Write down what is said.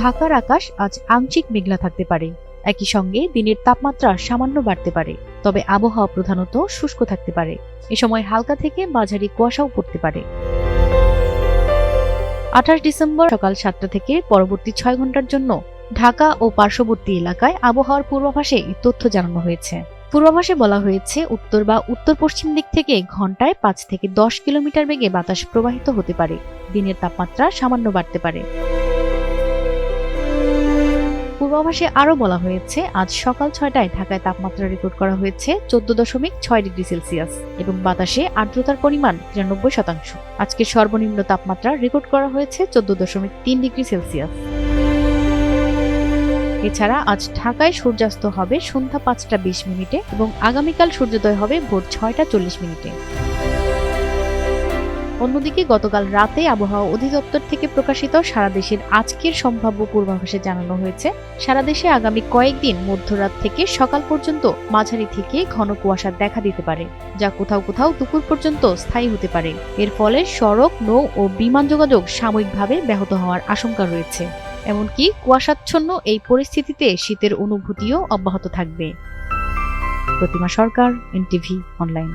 ঢাকার আকাশ আজ আংশিক মেঘলা থাকতে পারে। একই সঙ্গে দিনের তাপমাত্রা সামান্য বাড়তে পারে, তবে আবহাওয়া প্রধানত শুষ্ক থাকতে পারে। এ সময় হালকা থেকে মাঝারি কুয়াশাও পড়তে পারে। আঠাশ ডিসেম্বর সকাল সাতটা থেকে পরবর্তী ছয় ঘণ্টার জন্য ঢাকা ও পার্শ্ববর্তী এলাকায় আবহাওয়ার পূর্বাভাসে এই তথ্য জানানো হয়েছে। পূর্বাভাসে বলা হয়েছে, উত্তর বা উত্তর পশ্চিম দিক থেকে ঘন্টায় পাঁচ থেকে দশ কিলোমিটার বেগে বাতাস প্রবাহিত হতে পারে। দিনের তাপমাত্রা সামান্য বাড়তে পারে। পূর্বাভাসে আরও বলা হয়েছে, আজ সকাল ছয়টায় ঢাকায় তাপমাত্রা রেকর্ড করা হয়েছে চোদ্দ দশমিক ছয় ডিগ্রি সেলসিয়াস এবং বাতাসে আর্দ্রতার পরিমাণ তিরানব্বই শতাংশ। আজকের সর্বনিম্ন তাপমাত্রা রেকর্ড করা হয়েছে চোদ্দ দশমিক তিন ডিগ্রি সেলসিয়াস। এছাড়া আজ ঢাকায় সূর্যাস্ত হবে সন্ধ্যা পাঁচটা বিশ মিনিটে এবং আগামীকাল সূর্যোদয় হবে ভোর ছয়টা চল্লিশ মিনিটে। অন্যদিকে গতকাল রাতে আবহাওয়া অধিদপ্তর থেকে প্রকাশিত সারা দেশের আজকের সম্ভাব্য পূর্বাভাসে জানানো হয়েছে, সারা দেশে আগামী কয়েকদিন মধ্যরাত থেকে সকাল পর্যন্ত মাঝারি থেকে ঘন কুয়াশা দেখা দিতে পারে, যা কোথাও কোথাও দুপুর পর্যন্ত স্থায়ী হতে পারে। এর ফলে সড়ক, নৌ ও বিমান যোগাযোগ সাময়িকভাবে ব্যাহত হওয়ার আশঙ্কা রয়েছে। এমনকি কুয়াশাচ্ছন্ন এই পরিস্থিতিতে শীতের অনুভূতিও অব্যাহত থাকবে। Pratima Sarkar, NTV, online.